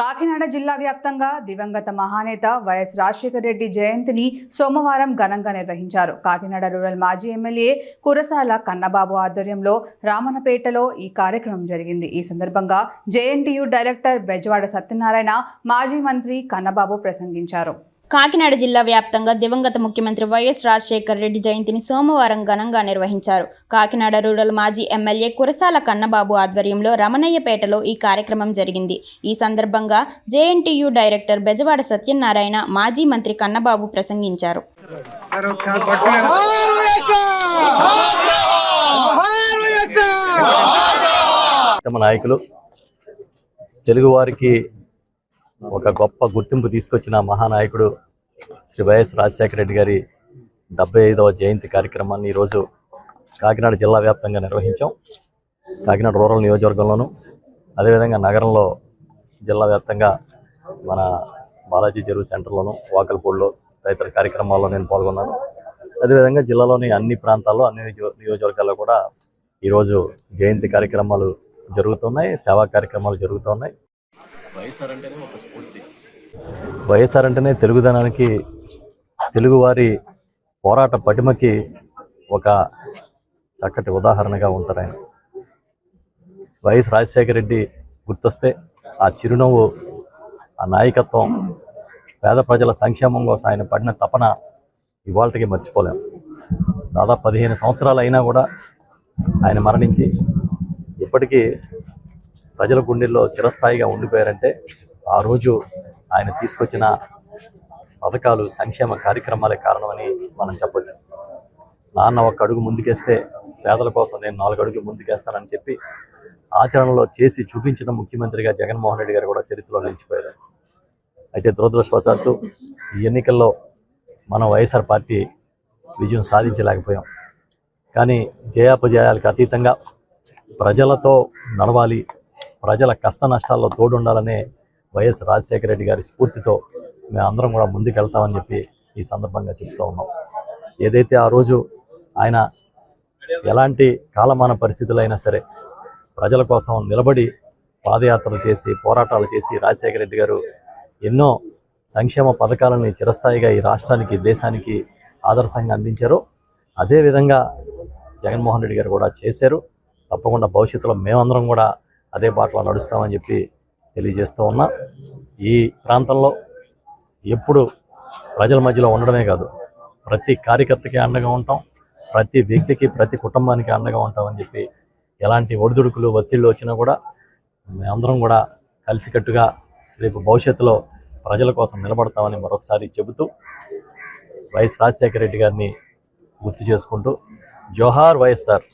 కాకినాడ జిల్లా వ్యాప్తంగా దివంగత మహానేత వైఎస్ రాజశేఖర రెడ్డి జయంతిని సోమవారం ఘనంగా నిర్వహించారు. కాకినాడ రూరల్ మాజీ ఎమ్మెల్యే కురసాల కన్నబాబు ఆధ్వర్యంలో రామనపేటలో ఈ కార్యక్రమం జరిగింది. ఈ సందర్భంగా జేఎన్టీయు డైరెక్టర్ బెజవాడ సత్యనారాయణ మాజీ మంత్రి కన్నబాబు ప్రసంగించారు. కాకినాడ జిల్లా వ్యాప్తంగా దివంగత ముఖ్యమంత్రి వైఎస్ రాజశేఖర్ రెడ్డి జయంతిని సోమవారం ఘనంగా నిర్వహించారు. కాకినాడ రూరల్ మాజీ ఎమ్మెల్యే కురసాల కన్నబాబు ఆధ్వర్యంలో రమణయ్యపేటలో ఈ కార్యక్రమం జరిగింది. ఈ సందర్భంగా జేఎన్టీయు డైరెక్టర్ బెజవాడ సత్యనారాయణ మాజీ మంత్రి కన్నబాబు ప్రసంగించారు. నాయకులు తెలుగువారికి ఒక గొప్ప గుర్తింపు తీసుకొచ్చిన మహానాయకుడు శ్రీ వైఎస్ రాజశేఖర రెడ్డి గారి డెబ్బై ఐదవ జయంతి కార్యక్రమాన్ని ఈరోజు కాకినాడ జిల్లా వ్యాప్తంగా నిర్వహించాం. కాకినాడ రూరల్ నియోజకవర్గంలోను అదేవిధంగా నగరంలో జిల్లా వ్యాప్తంగా మన బాలాజీ చెరువు సెంటర్లోను వాకల్పూడిలో తదితర కార్యక్రమాల్లో నేను పాల్గొన్నాను. అదేవిధంగా జిల్లాలోని అన్ని ప్రాంతాల్లో అన్ని నియోజకవర్గాల్లో కూడా ఈరోజు జయంతి కార్యక్రమాలు జరుగుతున్నాయి సేవా కార్యక్రమాలు జరుగుతున్నాయి. వైఎస్ఆర్ అంటేనే ఒక స్ఫూర్తి. వైఎస్ఆర్ అంటేనే తెలుగుదనానికి తెలుగువారి పోరాట పటిమకి ఒక చక్కటి ఉదాహరణగా ఉంటారు ఆయన. వైఎస్ రాజశేఖర రెడ్డి గుర్తొస్తే ఆ చిరునవ్వు ఆ నాయకత్వం పేద ప్రజల సంక్షేమం కోసం ఆయన పడిన తపన ఇవాళకి మర్చిపోలేం. దాదాపు పదిహేను సంవత్సరాలు అయినా కూడా ఆయన మరణించి ఇప్పటికీ ప్రజల గుండెల్లో చిరస్థాయిగా ఉండిపోయారంటే ఆ రోజు ఆయన తీసుకొచ్చిన పథకాలు సంక్షేమ కార్యక్రమాలే కారణమని మనం చెప్పొచ్చు. నాన్న ఒక అడుగు ముందుకేస్తే పేదల కోసం నేను నాలుగు అడుగులు ముందుకేస్తానని చెప్పి ఆచరణలో చేసి చూపించిన ముఖ్యమంత్రిగా జగన్మోహన్ రెడ్డి గారు కూడా చరిత్రలో నిలిచిపోయారు. అయితే దురదృష్టవశాత్తు ఈ ఎన్నికల్లో మన వైఎస్ఆర్ పార్టీ విజయం సాధించలేకపోయాం. కానీ జయాపజయాలకు అతీతంగా ప్రజలతో నడవాలి ప్రజల కష్ట నష్టాల్లో తోడుండాలనే వైఎస్ రాజశేఖర రెడ్డి గారి స్ఫూర్తితో మేమందరం కూడా ముందుకెళ్తామని చెప్పి ఈ సందర్భంగా చెప్తూ ఉన్నాం. ఏదైతే ఆ రోజు ఆయన ఎలాంటి కాలమాన పరిస్థితులైనా సరే ప్రజల కోసం నిలబడి పాదయాత్రలు చేసి పోరాటాలు చేసి రాజశేఖర రెడ్డి గారు ఎన్నో సంక్షేమ పథకాలని చిరస్థాయిగా ఈ రాష్ట్రానికి దేశానికి ఆదర్శంగా అందించారు. అదేవిధంగా జగన్మోహన్ రెడ్డి గారు కూడా చేశారు. తప్పకుండా భవిష్యత్తులో మేమందరం కూడా అదే బాటలో నడుస్తామని చెప్పి తెలియజేస్తూ ఉన్నా. ఈ ప్రాంతంలో ఎప్పుడు ప్రజల మధ్యలో ఉండడమే కాదు ప్రతి కార్యకర్తకి అండగా ఉంటాం ప్రతి వ్యక్తికి ప్రతి కుటుంబానికి అండగా ఉంటామని చెప్పి ఎలాంటి ఒడిదుడుకులు ఒత్తిళ్ళు వచ్చినా కూడా మేమందరం కూడా కలిసికట్టుగా రేపు భవిష్యత్తులో ప్రజల కోసం నిలబడతామని మరొకసారి చెబుతూ వైఎస్ రాజశేఖర రెడ్డి గారిని గుర్తు చేసుకుంటూ జోహార్ వైఎస్ఆర్.